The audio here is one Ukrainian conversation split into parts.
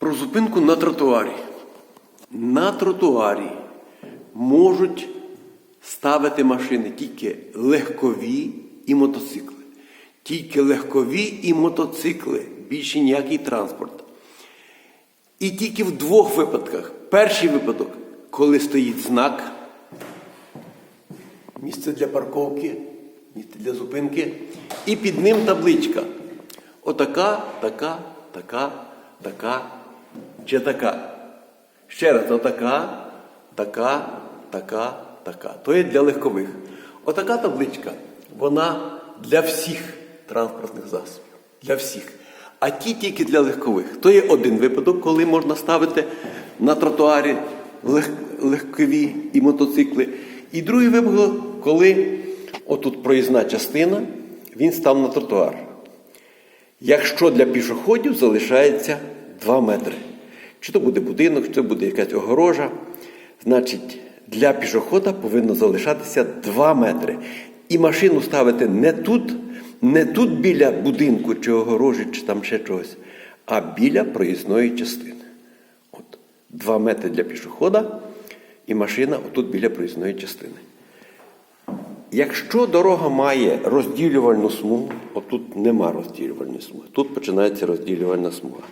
Про зупинку на тротуарі. На тротуарі можуть ставити машини тільки легкові і мотоцикли. Тільки легкові і мотоцикли, більше ніякий транспорт. І тільки в двох випадках. Перший випадок, коли стоїть знак, місце для парковки, місце для зупинки, і під ним табличка. Отака, така, така, така чи така. Ще раз, отака, така, така, така. То є для легкових. Отака табличка, вона для всіх транспортних засобів. Для всіх. А ті тільки для легкових. То є один випадок, коли можна ставити на тротуарі лег- легкові і мотоцикли. І другий випадок, коли отут проїзна частина, він став на тротуар. Якщо для пішоходів залишається 2 метри. Чи то буде будинок, чи то буде якась огорожа, значить для пішохода повинно залишатися 2 метри. І машину ставити не тут, не тут біля будинку чи огорожі, чи там ще чогось, а біля проїзної частини. От 2 метри для пішохода і машина отут біля проїзної частини. Якщо дорога має розділювальну смугу, отут нема розділювальної смуги, тут починається розділювальна смуга.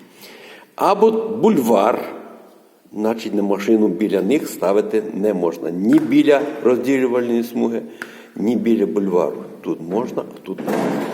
Або бульвар, значить на машину біля них ставити не можна. Ні біля розділювальної смуги, ні біля бульвару. Тут можна, а тут не можна.